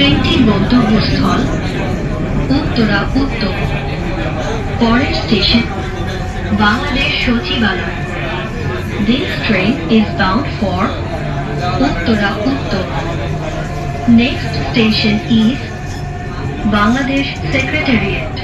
ট্রেনটির গন্তব্যস্থল উত্তরা উত্তর। পরের স্টেশন, বাংলাদেশ সচিবালয়। This train is bound for Uttara উত্তর। Next station is Bangladesh secretariat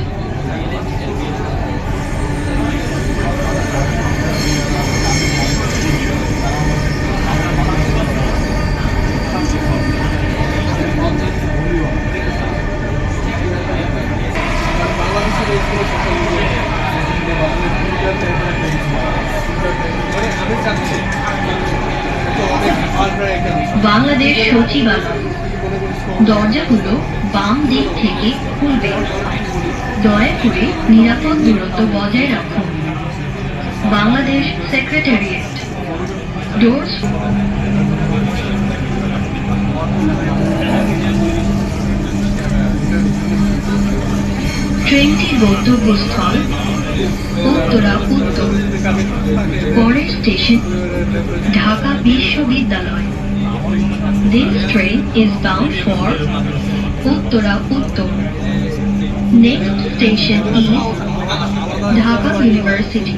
Bangladesh সচিবালয়। দরজাগুলো বাম দিক থেকে খুলবে। দয়া করে নিরাপদ দূরত্ব বজায় রাখুন বাংলাদেশ সেক্রেটারিয়েট। ডোরস ট্রেনটির গন্তব্যস্থল উত্তরা উত্তর। পরের স্টেশন ঢাকা বিশ্ববিদ্যালয়। This train is bound for Uttara Uttar. Next station is Dhaka University.